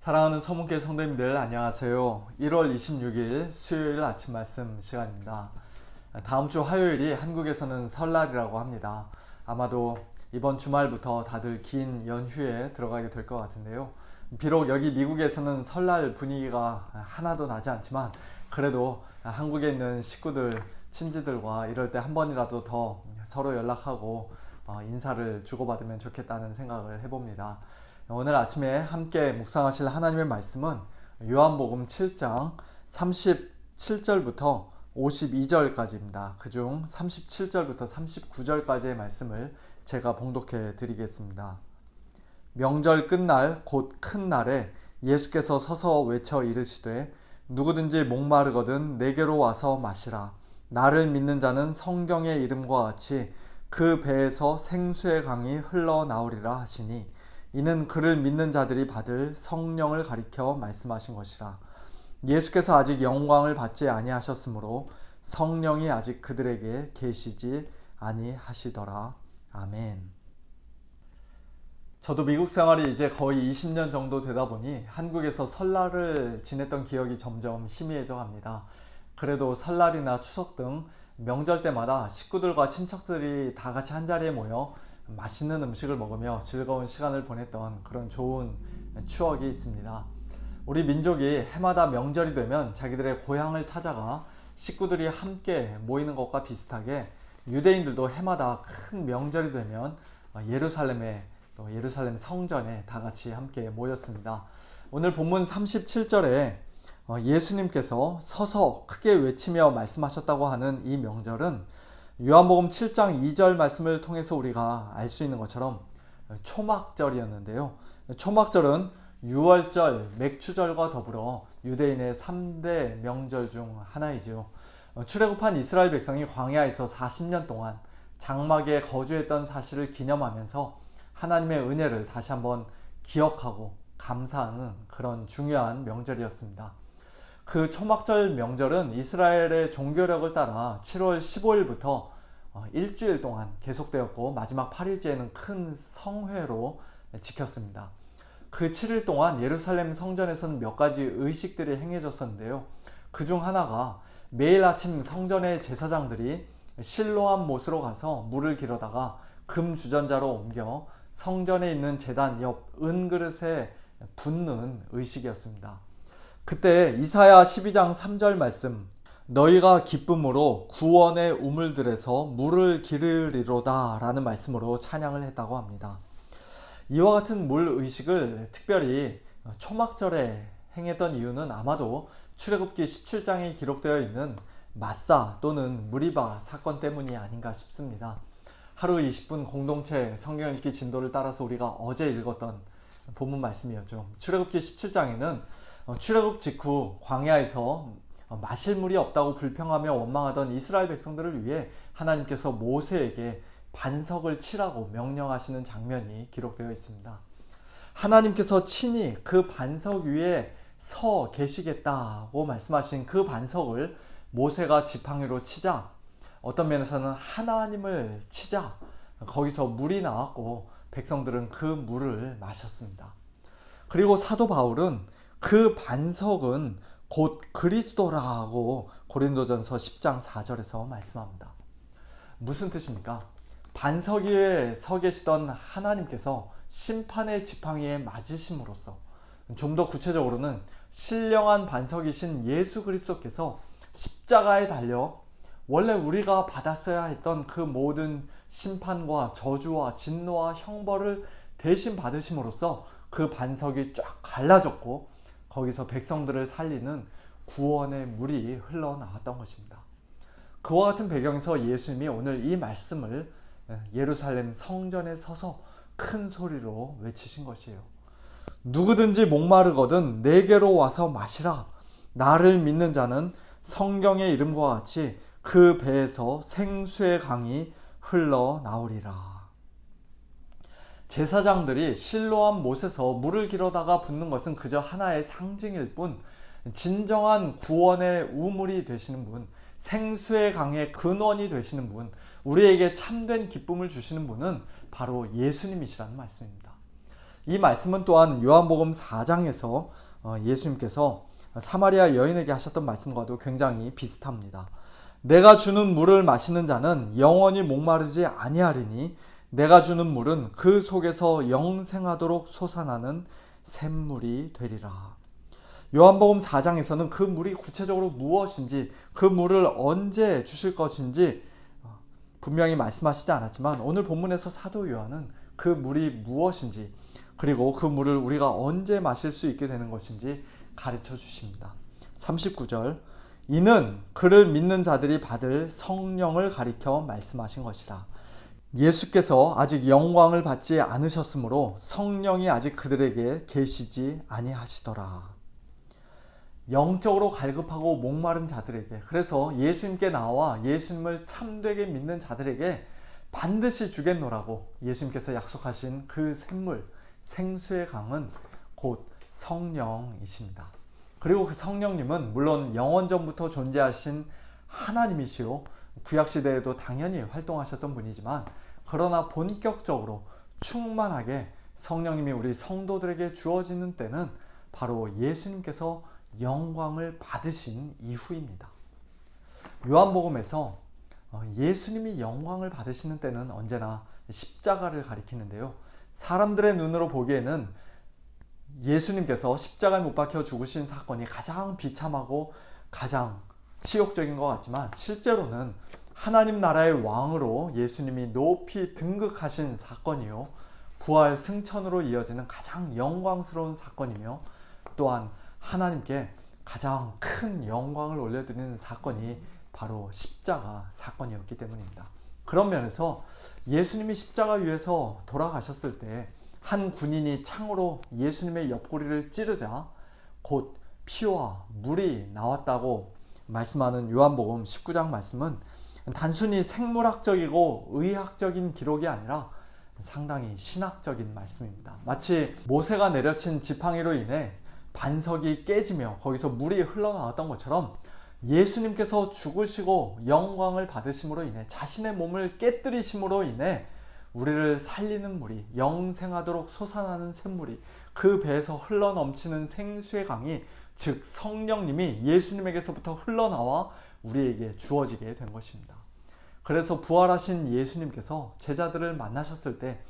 사랑하는 서문계 성도님들 안녕하세요. 1월 26일 수요일 아침 말씀 시간입니다. 다음 주 화요일이 한국에서는 설날이라고 합니다. 아마도 이번 주말부터 다들 긴 연휴에 들어가게 될 것 같은데요. 비록 여기 미국에서는 설날 분위기가 하나도 나지 않지만 그래도 한국에 있는 식구들, 친지들과 이럴 때 한 번이라도 더 서로 연락하고 어, 인사를 주고받으면 좋겠다는 생각을 해봅니다. 오늘 아침에 함께 묵상하실 하나님의 말씀은 요한복음 7장 37절부터 52절까지입니다. 그중 37절부터 39절까지의 말씀을 제가 봉독해 드리겠습니다. 명절 끝날 곧 큰 날에 예수께서 서서 외쳐 이르시되 누구든지 목마르거든 내게로 와서 마시라. 나를 믿는 자는 성경의 이름과 같이 그 배에서 생수의 강이 흘러나오리라 하시니 이는 그를 믿는 자들이 받을 성령을 가리켜 말씀하신 것이라. 예수께서 아직 영광을 받지 아니하셨으므로 성령이 아직 그들에게 계시지 아니하시더라. 아멘. 저도 미국 생활이 이제 거의 20년 정도 되다 보니 한국에서 설날을 지냈던 기억이 점점 희미해져 갑니다. 그래도 설날이나 추석 등 명절 때마다 식구들과 친척들이 다 같이 한 자리에 모여 맛있는 음식을 먹으며 즐거운 시간을 보냈던 그런 좋은 추억이 있습니다. 우리 민족이 해마다 명절이 되면 자기들의 고향을 찾아가 식구들이 함께 모이는 것과 비슷하게 유대인들도 해마다 큰 명절이 되면 예루살렘에 또 예루살렘 성전에 다 같이 함께 모였습니다. 오늘 본문 37절에 예수님께서 서서 크게 외치며 말씀하셨다고 하는 이 명절은 요한복음 7장 2절 말씀을 통해서 우리가 알 수 있는 것처럼 초막절이었는데요. 초막절은 유월절, 맥추절과 더불어 유대인의 3대 명절 중 하나이지요. 출애굽한 이스라엘 백성이 광야에서 40년 동안 장막에 거주했던 사실을 기념하면서 하나님의 은혜를 다시 한번 기억하고 감사하는 그런 중요한 명절이었습니다. 그 초막절 명절은 이스라엘의 종교력을 따라 7월 15일부터 어, 일주일 동안 계속되었고 마지막 8일째에는 큰 성회로 지켰습니다. 그 7일 동안 예루살렘 성전에서는 몇 가지 의식들이 행해졌었는데요. 그 중 하나가 매일 아침 성전의 제사장들이 실로암 못으로 가서 물을 길어다가 금 주전자로 옮겨 성전에 있는 제단 옆 은그릇에 붓는 의식이었습니다. 그때 이사야 12장 3절 말씀 너희가 기쁨으로 구원의 우물들에서 물을 기르리로다 라는 말씀으로 찬양을 했다고 합니다. 이와 같은 물 의식을 특별히 초막절에 행했던 이유는 아마도 출애굽기 17장에 기록되어 있는 마사 또는 무리바 사건 때문이 아닌가 싶습니다. 하루 20분 공동체 성경 읽기 진도를 따라서 우리가 어제 읽었던 본문 말씀이었죠. 출애굽기 17장에는 어, 출애굽 직후 광야에서 어, 마실 물이 없다고 불평하며 원망하던 이스라엘 백성들을 위해 하나님께서 모세에게 반석을 치라고 명령하시는 장면이 기록되어 있습니다. 하나님께서 친히 그 반석 위에 서 계시겠다고 말씀하신 그 반석을 모세가 지팡이로 치자 어떤 면에서는 하나님을 치자 거기서 물이 나왔고 백성들은 그 물을 마셨습니다. 그리고 사도 바울은 그 반석은 곧 그리스도라고 고린도전서 10장 4절에서 말씀합니다. 무슨 뜻입니까? 반석 위에 서 계시던 하나님께서 심판의 지팡이에 맞으심으로써 좀 더 구체적으로는 신령한 반석이신 예수 그리스도께서 십자가에 달려 원래 우리가 받았어야 했던 그 모든 심판과 저주와 진노와 형벌을 대신 받으심으로써 그 반석이 쫙 갈라졌고 거기서 백성들을 살리는 구원의 물이 흘러나왔던 것입니다. 그와 같은 배경에서 예수님이 오늘 이 말씀을 예루살렘 성전에 서서 큰 소리로 외치신 것이에요. 누구든지 목마르거든 내게로 와서 마시라. 나를 믿는 자는 성경의 이름과 같이 그 배에서 생수의 강이 흘러나오리라. 제사장들이 실로암 못에서 물을 길어다가 붓는 것은 그저 하나의 상징일 뿐 진정한 구원의 우물이 되시는 분, 생수의 강의 근원이 되시는 분, 우리에게 참된 기쁨을 주시는 분은 바로 예수님이시라는 말씀입니다. 이 말씀은 또한 요한복음 4장에서 어, 예수님께서 사마리아 여인에게 하셨던 말씀과도 굉장히 비슷합니다. 내가 주는 물을 마시는 자는 영원히 목마르지 아니하리니 내가 주는 물은 그 속에서 영생하도록 솟아나는 샘물이 되리라. 요한복음 4장에서는 그 물이 구체적으로 무엇인지 그 물을 언제 주실 것인지 어, 분명히 말씀하시지 않았지만 오늘 본문에서 사도 요한은 그 물이 무엇인지 그리고 그 물을 우리가 언제 마실 수 있게 되는 것인지 가르쳐 주십니다. 39절 이는 그를 믿는 자들이 받을 성령을 가리켜 말씀하신 것이라. 예수께서 아직 영광을 받지 않으셨으므로 성령이 아직 그들에게 계시지 아니하시더라. 영적으로 갈급하고 목마른 자들에게 그래서 예수님께 나와 예수님을 참되게 믿는 자들에게 반드시 주겠노라고 예수님께서 약속하신 그 샘물 생수의 강은 곧 성령이십니다. 그리고 그 성령님은 물론 영원전부터 존재하신 하나님이시요 구약 시대에도 당연히 활동하셨던 분이지만 그러나 본격적으로 충만하게 성령님이 우리 성도들에게 주어지는 때는 바로 예수님께서 영광을 받으신 이후입니다. 요한복음에서 어, 예수님이 영광을 받으시는 때는 언제나 십자가를 가리키는데요. 사람들의 눈으로 보기에는 예수님께서 십자가에 못 박혀 죽으신 사건이 가장 비참하고 가장 치욕적인 것 같지만 실제로는 하나님 나라의 왕으로 예수님이 높이 등극하신 사건이요. 부활 승천으로 이어지는 가장 영광스러운 사건이며 또한 하나님께 가장 큰 영광을 올려드리는 사건이 바로 십자가 사건이었기 때문입니다. 그런 면에서 예수님이 십자가 위에서 돌아가셨을 때 한 군인이 창으로 예수님의 옆구리를 찌르자 곧 피와 물이 나왔다고 말씀하는 요한복음 19장 말씀은 단순히 생물학적이고 의학적인 기록이 아니라 상당히 신학적인 말씀입니다. 마치 모세가 내려친 지팡이로 인해 반석이 깨지며 거기서 물이 흘러나왔던 것처럼 예수님께서 죽으시고 영광을 받으심으로 인해 자신의 몸을 깨뜨리심으로 인해 우리를 살리는 물이 영생하도록 솟아나는 샘물이 그 배에서 흘러넘치는 생수의 강이 즉 성령님이 예수님에게서부터 흘러나와 우리에게 주어지게 된 것입니다. 그래서 부활하신 예수님께서 제자들을 만나셨을 때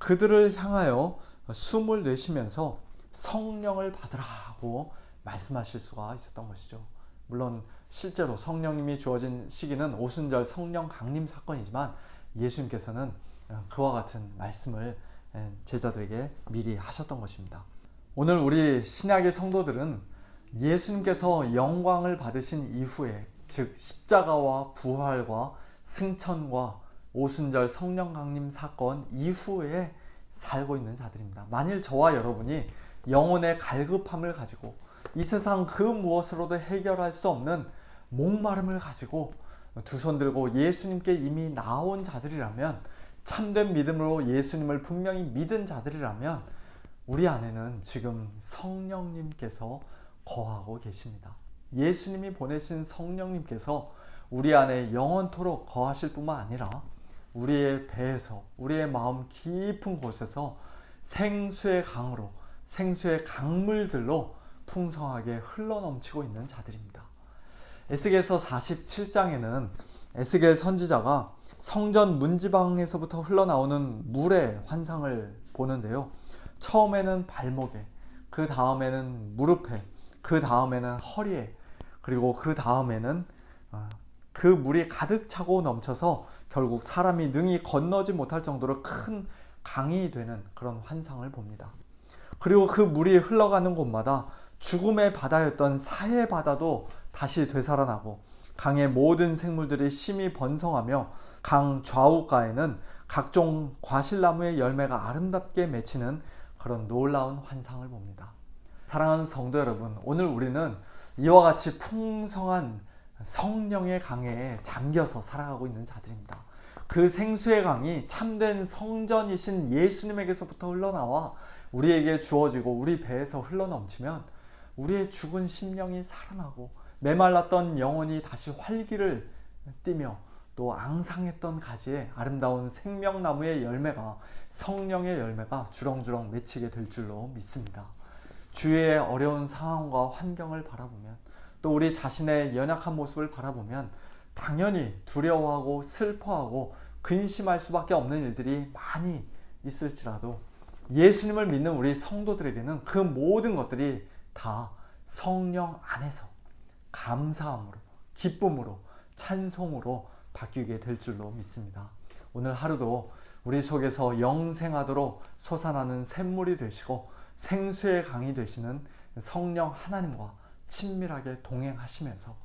그들을 향하여 숨을 내쉬면서 성령을 받으라고 말씀하실 수가 있었던 것이죠. 물론 실제로 성령님이 주어진 시기는 오순절 성령 강림 사건이지만 예수님께서는 그와 같은 말씀을 제자들에게 미리 하셨던 것입니다. 오늘 우리 신약의 성도들은 예수님께서 영광을 받으신 이후에 즉 십자가와 부활과 승천과 오순절 성령 강림 사건 이후에 살고 있는 자들입니다. 만일 저와 여러분이 영혼의 갈급함을 가지고 이 세상 그 무엇으로도 해결할 수 없는 목마름을 가지고 두 손 들고 예수님께 이미 나온 자들이라면 참된 믿음으로 예수님을 분명히 믿은 자들이라면 우리 안에는 지금 성령님께서 거하고 계십니다. 예수님이 보내신 성령님께서 우리 안에 영원토록 거하실 뿐만 아니라 우리의 배에서 우리의 마음 깊은 곳에서 생수의 강으로 생수의 강물들로 풍성하게 흘러넘치고 있는 자들입니다. 에스겔서 47장에는 에스겔 선지자가 성전 문지방에서부터 흘러나오는 물의 환상을 보는데요. 처음에는 발목에, 그 다음에는 무릎에, 그 다음에는 허리에, 그리고 그 다음에는 어, 그 물이 가득 차고 넘쳐서 결국 사람이 능히 건너지 못할 정도로 큰 강이 되는 그런 환상을 봅니다. 그리고 그 물이 흘러가는 곳마다 죽음의 바다였던 사해 바다도 다시 되살아나고 강의 모든 생물들이 심히 번성하며 강 좌우가에는 각종 과실나무의 열매가 아름답게 맺히는 그런 놀라운 환상을 봅니다. 사랑하는 성도 여러분, 오늘 우리는 이와 같이 풍성한 성령의 강에 잠겨서 살아가고 있는 자들입니다. 그 생수의 강이 참된 성전이신 예수님에게서부터 흘러나와 우리에게 주어지고 우리 배에서 흘러넘치면 우리의 죽은 심령이 살아나고 메말랐던 영혼이 다시 활기를 띠며 또 앙상했던 가지에 아름다운 생명나무의 열매가 성령의 열매가 주렁주렁 맺히게 될 줄로 믿습니다. 주위의 어려운 상황과 환경을 바라보면 또 우리 자신의 연약한 모습을 바라보면 당연히 두려워하고 슬퍼하고 근심할 수밖에 없는 일들이 많이 있을지라도 예수님을 믿는 우리 성도들에게는 그 모든 것들이 다 성령 안에서 감사함으로 기쁨으로 찬송으로 바뀌게 될 줄로 믿습니다. 오늘 하루도 우리 속에서 영생하도록 솟아나는 샘물이 되시고 생수의 강이 되시는 성령 하나님과 친밀하게 동행하시면서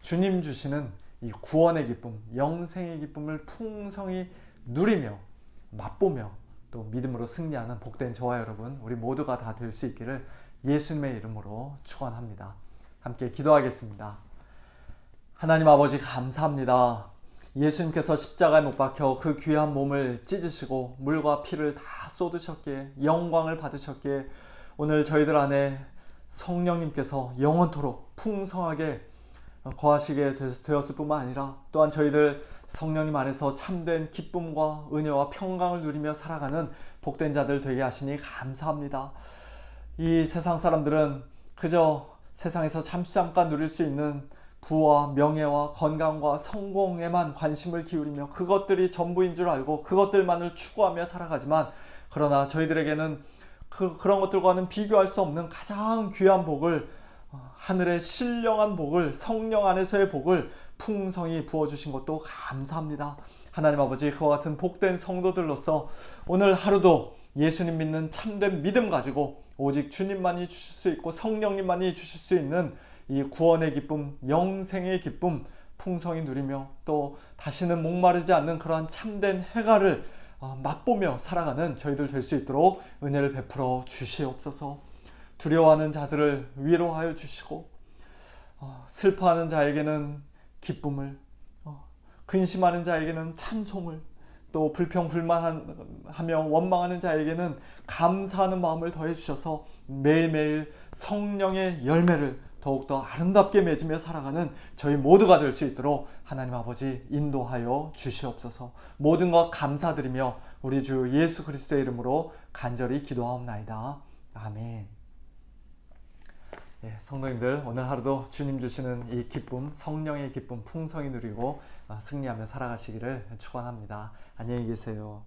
주님 주시는 이 구원의 기쁨, 영생의 기쁨을 풍성히 누리며 맛보며 또 믿음으로 승리하는 복된 저와 여러분 우리 모두가 다 될 수 있기를 예수님의 이름으로 축원합니다. 함께 기도하겠습니다. 하나님 아버지 감사합니다. 예수님께서 십자가에 못 박혀 그 귀한 몸을 찢으시고 물과 피를 다 쏟으셨기에 영광을 받으셨기에 오늘 저희들 안에 성령님께서 영원토록 풍성하게 거하시게 되었을 뿐만 아니라 또한 저희들 성령님 안에서 참된 기쁨과 은혜와 평강을 누리며 살아가는 복된 자들 되게 하시니 감사합니다. 이 세상 사람들은 그저 세상에서 잠시 잠깐 누릴 수 있는 부와 명예와 건강과 성공에만 관심을 기울이며 그것들이 전부인 줄 알고 그것들만을 추구하며 살아가지만 그러나 저희들에게는 그, 그런 것들과는 비교할 수 없는 가장 귀한 복을 어, 하늘의 신령한 복을 성령 안에서의 복을 풍성히 부어주신 것도 감사합니다. 하나님 아버지 그와 같은 복된 성도들로서 오늘 하루도 예수님 믿는 참된 믿음 가지고 오직 주님만이 주실 수 있고 성령님만이 주실 수 있는 이 구원의 기쁨, 영생의 기쁨 풍성히 누리며 또 다시는 목마르지 않는 그러한 참된 해가를 어, 맛보며 살아가는 저희들 될 수 있도록 은혜를 베풀어 주시옵소서. 두려워하는 자들을 위로하여 주시고 어, 슬퍼하는 자에게는 기쁨을 어, 근심하는 자에게는 찬송을 또 불평 불만하며 원망하는 자에게는 감사하는 마음을 더해 주셔서 매일매일 성령의 열매를 더욱더 아름답게 맺으며 살아가는 저희 모두가 될 수 있도록 하나님 아버지 인도하여 주시옵소서 모든 것 감사드리며 우리 주 예수 그리스도의 이름으로 간절히 기도하옵나이다. 아멘. 예, 성도님들 오늘 하루도 주님 주시는 이 기쁨, 성령의 기쁨 풍성히 누리고 아, 승리하며 살아가시기를 축원합니다. 안녕히 계세요.